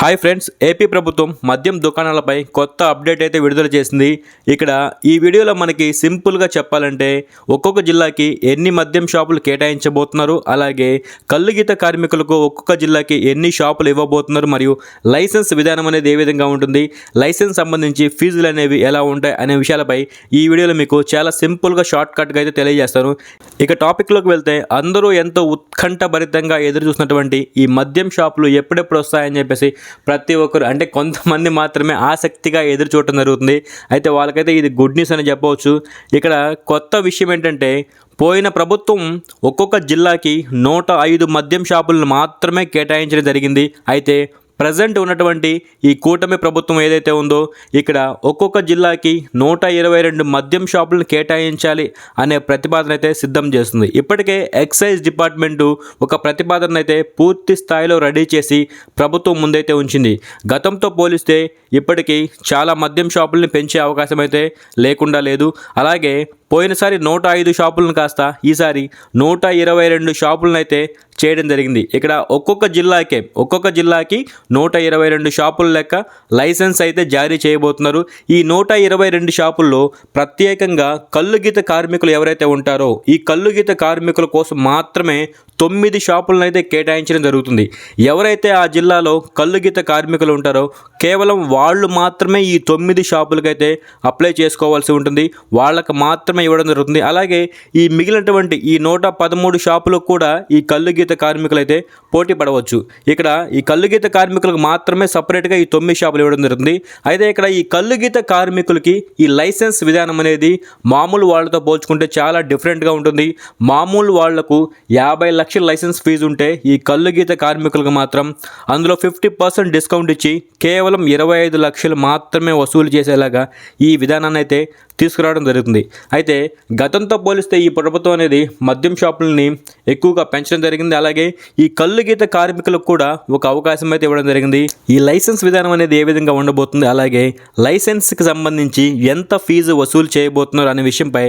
Hi friends AP ప్రభుత్వం మద్యం దుకాణాలపై కొత్త అప్డేట్ అయితే విడుదల చేసింది. ఇక్కడ ఈ వీడియోలో మనకి సింపుల్గా చెప్పాలంటే ఒక్కొక్క జిల్లాకి ఎన్ని మద్యం షాపులు కేటాయించబోతున్నారు అలాగే కల్లుగీత కార్మికులకు ఒక్కొక్క జిల్లాకి ఎన్ని షాపులు ఇవ్వబోతున్నారు మరియు లైసెన్స్ విధానం అనేది ఏ విధంగా ఉంటుంది లైసెన్స్ సంబంధించి ఫీజులు అనేవి ఎలా ఉంటాయి అనే విషయాలపై ఈ వీడియోలో మీకు చాలా సింపుల్గా షార్ట్ కట్గా అయితే తెలియజేస్తాను. ఇక టాపిక్లోకి వెళ్తే అందరూ ఎంతో ఉత్కంఠభరితంగా ఎదురు చూసినటువంటి ఈ మద్యం షాపులు ఎప్పుడెప్పుడు వస్తాయని చెప్పేసి ప్రతి ఒక్కరు అంటే కొంతమంది మాత్రమే ఆసక్తిగా ఎదురు చూడటం జరుగుతుంది. అయితే వాళ్ళకైతే ఇది గుడ్ న్యూస్ అని చెప్పవచ్చు. ఇక్కడ కొత్త విషయం ఏంటంటే పోయిన ప్రభుత్వం ఒక్కొక్క జిల్లాకి నూట ఐదు మద్యం షాపులను మాత్రమే కేటాయించడం జరిగింది. అయితే ప్రజెంట్ ఉన్నటువంటి ఈ కూటమి ప్రభుత్వం ఏదైతే ఉందో ఇక్కడ ఒక్కొక్క జిల్లాకి నూట ఇరవై రెండు మద్యం షాపులను కేటాయించాలి అనే ప్రతిపాదన అయితే సిద్ధం చేస్తుంది. ఇప్పటికే ఎక్సైజ్ డిపార్ట్మెంటు ఒక ప్రతిపాదన అయితే పూర్తి స్థాయిలో రెడీ చేసి ప్రభుత్వం ముందైతే ఉంచింది. గతంతో పోలిస్తే ఇప్పటికీ చాలా మద్యం షాపుల్ని పెంచే అవకాశం అయితే లేకుండా లేదు. అలాగే పోయినసారి నూట ఐదు షాపులను కాస్త ఈసారి నూట ఇరవై రెండు షాపులను అయితే చేయడం జరిగింది. ఇక్కడ ఒక్కొక్క జిల్లాకే ఒక్కొక్క జిల్లాకి నూట ఇరవై రెండు షాపుల లెక్క లైసెన్స్ అయితే జారీ చేయబోతున్నారు. ఈ నూట ఇరవై రెండు షాపుల్లో ప్రత్యేకంగా కల్లుగీత కార్మికులు ఎవరైతే ఉంటారో ఈ కల్లుగీత కార్మికుల కోసం మాత్రమే తొమ్మిది షాపులను అయితే కేటాయించడం జరుగుతుంది. ఎవరైతే ఆ జిల్లాలో కల్లుగీత కార్మికులు ఉంటారో కేవలం వాళ్ళు మాత్రమే ఈ తొమ్మిది షాపులకైతే అప్లై చేసుకోవాల్సి ఉంటుంది. వాళ్ళకి మాత్రమే ఇవ్వడం జరుగుతుంది. అలాగే ఈ మిగిలినటువంటి ఈ నూట పదమూడు షాపులకు కూడా ఈ కళ్ళు గీత కార్మికులు అయితే పోటీ పడవచ్చు. ఇక్కడ ఈ కళ్ళు గీత కార్మికులకు మాత్రమే సపరేట్గా ఈ తొమ్మిది షాపులు ఇవ్వడం జరుగుతుంది. అయితే ఇక్కడ ఈ కళ్ళు గీత కార్మికులకి ఈ లైసెన్స్ విధానం అనేది మామూలు వాళ్ళతో పోల్చుకుంటే చాలా డిఫరెంట్గా ఉంటుంది. మామూలు వాళ్ళకు యాభై లక్షల లైసెన్స్ ఫీజు ఉంటే ఈ కళ్ళు గీత కార్మికులకు మాత్రం అందులో ఫిఫ్టీ పర్సెంట్ డిస్కౌంట్ ఇచ్చి కేవలం ఇరవై ఐదు లక్షలు మాత్రమే వసూలు చేసేలాగా ఈ విధానాన్ని అయితే తీసుకురావడం జరుగుతుంది. అయితే గతంతో పోలిస్తే ఈ ప్రభుత్వం అనేది మద్యం షాపులని ఎక్కువగా పెంచడం జరిగింది. అలాగే ఈ కళ్ళు గీత కార్మికులకు కూడా ఒక అవకాశం అయితే ఇవ్వడం జరిగింది. ఈ లైసెన్స్ విధానం అనేది ఏ విధంగా ఉండబోతుంది? అలాగే లైసెన్స్కి సంబంధించి ఎంత ఫీజు వసూలు చేయబోతున్నారు అనే విషయంపై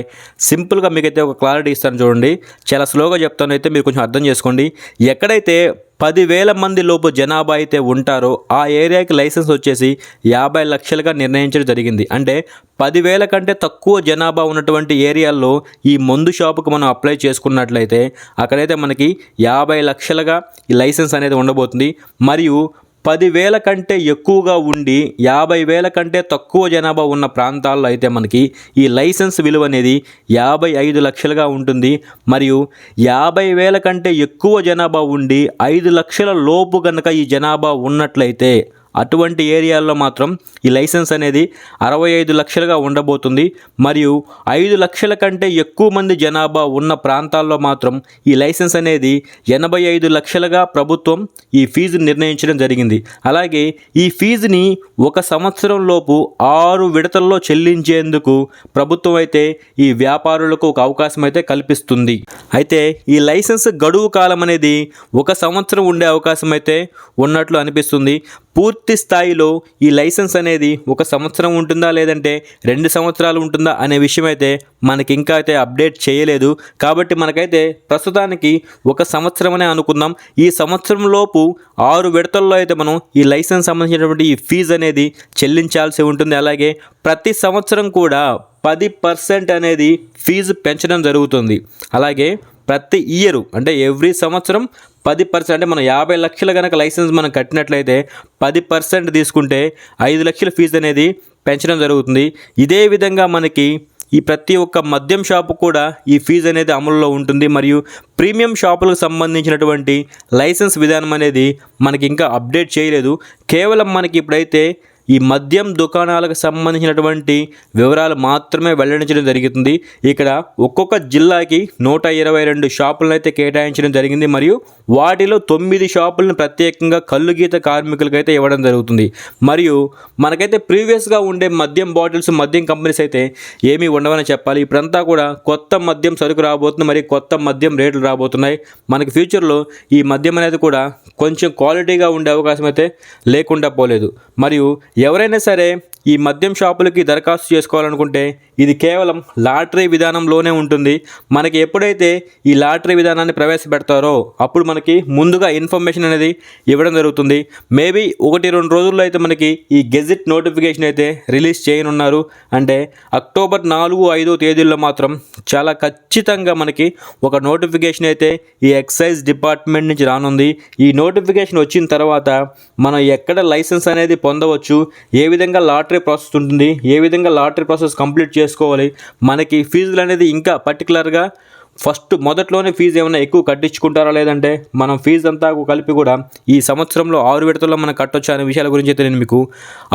సింపుల్గా మీకైతే ఒక క్లారిటీ ఇస్తాను చూడండి. చాలా స్లోగా చెప్తాను అయితే మీరు కొంచెం అర్థం చేసుకోండి. ఎక్కడైతే పదివేల మంది లోపు జనాభా అయితే ఉంటారో ఆ ఏరియాకి లైసెన్స్ వచ్చేసి యాభై లక్షలుగా నిర్ణయించడం జరిగింది. అంటే పదివేల కంటే తక్కువ జనాభా ఉన్నటువంటి ఏరియాల్లో ఈ మందు షాపుకు మనం అప్లై చేసుకున్నట్లయితే అక్కడైతే మనకి యాభై లక్షలుగా ఈ లైసెన్స్ అనేది ఉండబోతుంది. మరియు పదివేల కంటే ఎక్కువగా ఉండి యాభై వేల కంటే తక్కువ జనాభా ఉన్న ప్రాంతాల్లో అయితే మనకి ఈ లైసెన్స్ విలువ అనేది యాభై ఐదు లక్షలుగా ఉంటుంది. మరియు యాభై వేల కంటే ఎక్కువ జనాభా ఉండి ఐదు లక్షల లోపు కనుక ఈ జనాభా ఉన్నట్లయితే అటువంటి ఏరియాల్లో మాత్రం ఈ లైసెన్స్ అనేది అరవై ఐదు లక్షలుగా ఉండబోతుంది. మరియు ఐదు లక్షల కంటే ఎక్కువ మంది జనాభా ఉన్న ప్రాంతాల్లో మాత్రం ఈ లైసెన్స్ అనేది ఎనభై ఐదు లక్షలుగా ప్రభుత్వం ఈ ఫీజు నిర్ణయించడం జరిగింది. అలాగే ఈ ఫీజుని ఒక సంవత్సరం లోపు ఆరు విడతల్లో చెల్లించేందుకు ప్రభుత్వం అయితే ఈ వ్యాపారులకు ఒక అవకాశం అయితే కల్పిస్తుంది. అయితే ఈ లైసెన్స్ గడువు కాలం అనేది ఒక సంవత్సరం ఉండే అవకాశం అయితే ఉన్నట్లు అనిపిస్తుంది. పూర్తి స్థాయిలో ఈ లైసెన్స్ అనేది ఒక సంవత్సరం ఉంటుందా లేదంటే రెండు సంవత్సరాలు ఉంటుందా అనే విషయం అయితే మనకి ఇంకా అయితే అప్డేట్ చేయలేదు. కాబట్టి మనకైతే ప్రస్తుతానికి ఒక సంవత్సరం అనే అనుకుందాం. ఈ సంవత్సరం లోపు ఆరు విడతల్లో అయితే మనం ఈ లైసెన్స్ సంబంధించినటువంటి ఈ ఫీజు అనేది చెల్లించాల్సి ఉంటుంది. అలాగే ప్రతి సంవత్సరం కూడా పది పర్సెంట్ అనేది ఫీజు పెంచడం జరుగుతుంది. అలాగే ప్రతి ఇయర్ అంటే ఎవ్రీ సంవత్సరం పది పర్సెంట్ అంటే మనం యాభై లక్షల కనుక లైసెన్స్ మనం కట్టినట్లయితే పది పర్సెంట్ తీసుకుంటే ఐదు లక్షల ఫీజు అనేది పెంచడం జరుగుతుంది. ఇదే విధంగా మనకి ఈ ప్రతి ఒక్క మద్యం షాపు కూడా ఈ ఫీజు అనేది అమలులో ఉంటుంది. మరియు ప్రీమియం షాపులకు సంబంధించినటువంటి లైసెన్స్ విధానం అనేది మనకి ఇంకా అప్డేట్ చేయలేదు. కేవలం మనకి ఇప్పుడైతే ఈ మద్యం దుకాణాలకు సంబంధించినటువంటి వివరాలు మాత్రమే వెల్లడించడం జరుగుతుంది ఇక్కడ ఒక్కొక్క జిల్లాకి నూట ఇరవై రెండు షాపులను అయితే కేటాయించడం జరిగింది. మరియు వాటిలో తొమ్మిది షాపులను ప్రత్యేకంగా కళ్ళు గీత కార్మికులకైతే ఇవ్వడం జరుగుతుంది. మరియు మనకైతే ప్రీవియస్గా ఉండే మద్యం బాటిల్స్ మద్యం కంపెనీస్ అయితే ఏమీ ఉండవని చెప్పాలి. ఇప్పుడంతా కూడా కొత్త మద్యం సరుకు రాబోతుంది. మరియు కొత్త మద్యం రేట్లు రాబోతున్నాయి. మనకి ఫ్యూచర్లో ఈ మద్యం అనేది కూడా కొంచెం క్వాలిటీగా ఉండే అవకాశం అయితే లేకుండా పోలేదు. మరియు ఎవరైనా సరే ఈ మద్యం షాపులకి దరఖాస్తు చేసుకోవాలనుకుంటే ఇది కేవలం లాటరీ విధానంలోనే ఉంటుంది. మనకి ఎప్పుడైతే ఈ లాటరీ విధానాన్ని ప్రవేశపెడతారో అప్పుడు మనకి ముందుగా ఇన్ఫర్మేషన్ అనేది ఇవ్వడం జరుగుతుంది. మేబీ ఒకటి రెండు రోజుల్లో అయితే మనకి ఈ గెజిట్ నోటిఫికేషన్ అయితే రిలీజ్ చేయనున్నారు. అంటే అక్టోబర్ నాలుగు ఐదో తేదీల్లో మాత్రం చాలా ఖచ్చితంగా మనకి ఒక నోటిఫికేషన్ అయితే ఈ ఎక్సైజ్ డిపార్ట్మెంట్ నుంచి రానుంది. ఈ నోటిఫికేషన్ వచ్చిన తర్వాత మనం ఎక్కడ లైసెన్స్ అనేది పొందవచ్చు ఏ విధంగా లాటరీ ప్రాసెస్ ఉంటుంది. ఏ విధంగా లాటరీ ప్రాసెస్ కంప్లీట్ చేసుకోవాలి? మనకి ఫీజులు అనేది ఇంకా పర్టికులర్గా ఫస్ట్ మొదట్లోనే ఫీజు ఏమైనా ఎక్కువ కట్టించుకుంటారా లేదంటే మనం ఫీజు అంతా కలిపి కూడా ఈ సంవత్సరంలో ఆరు విడతల్లో మనం కట్టొచ్చు అనే విషయాల గురించి అయితే నేను మీకు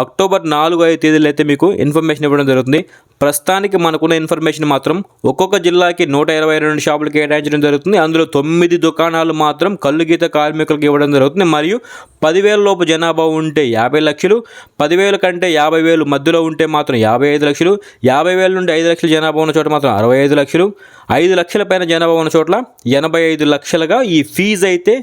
అక్టోబర్ నాలుగు ఐదు తేదీలు అయితే మీకు ఇన్ఫర్మేషన్ ఇవ్వడం జరుగుతుంది. ప్రస్తుతానికి మనకున్న ఇన్ఫర్మేషన్ మాత్రం ఒక్కొక్క జిల్లాకి నూట ఇరవై రెండు షాపులు కేటాయించడం జరుగుతుంది. అందులో తొమ్మిది దుకాణాలు మాత్రం కళ్ళు గీత కార్మికులకు ఇవ్వడం జరుగుతుంది. మరియు పదివేల లోపు జనాభా ఉంటే యాభై లక్షలు పదివేల కంటే యాభై వేలు మధ్యలో ఉంటే మాత్రం యాభై ఐదు లక్షలు యాభై వేల నుండి ఐదు లక్షల జనాభా ఉన్న చోట మాత్రం అరవై ఐదు లక్షలు ఐదు లక్షల పైన జనాభా ఉన్న చోట్ల ఎనభై ఐదు లక్షలుగా ఈ ఫీజు అయితే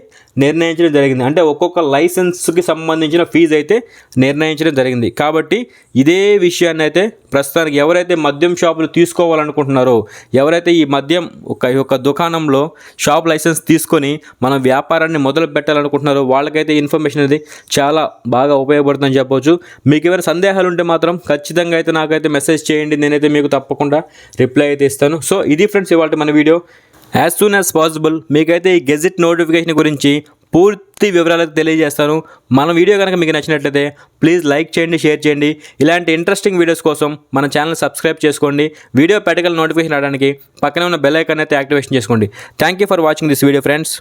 నిర్ణయించడం జరిగింది. అంటే ఒక్కొక్క లైసెన్స్కి సంబంధించిన ఫీజు అయితే నిర్ణయించడం జరిగింది. కాబట్టి ఇదే విషయాన్ని అయితే ప్రస్తుతానికి ఎవరైతే మద్యం షాపులు తీసుకోవాలనుకుంటున్నారో ఎవరైతే ఈ మద్యం ఒక యొక్క దుకాణంలో షాప్ లైసెన్స్ తీసుకొని మనం వ్యాపారాన్ని మొదలు పెట్టాలనుకుంటున్నారో వాళ్ళకైతే ఇన్ఫర్మేషన్ అనేది చాలా బాగా ఉపయోగపడుతుందని చెప్పొచ్చు. మీకు ఏమైనా సందేహాలు ఉంటే మాత్రం ఖచ్చితంగా అయితే నాకైతే మెసేజ్ చేయండి. నేనైతే మీకు తప్పకుండా రిప్లై అయితే ఇస్తాను. సో ఇది ఫ్రెండ్స్ ఇవాళ మన video. As soon as possible మీకైతే ఈ గెజిట్ నోటిఫికేషన్ గురించి పూర్తి వివరాలు తెలియజేస్తాను. మన వీడియో కనుక మీకు నచ్చినట్లయితే ప్లీజ్ లైక్ చేయండి షేర్ చేయండి. ఇలాంటి ఇంట్రెస్టింగ్ వీడియోస్ కోసం మన ఛానల్ సబ్స్క్రైబ్ చేసుకోండి. వీడియో పెట్టగల నోటిఫికేషన్ రావడానికి పక్కనే ఉన్న బెల్ ఐకాన్ అయితే యాక్టివేషన్ చేసుకోండి. Thank you for watching this video friends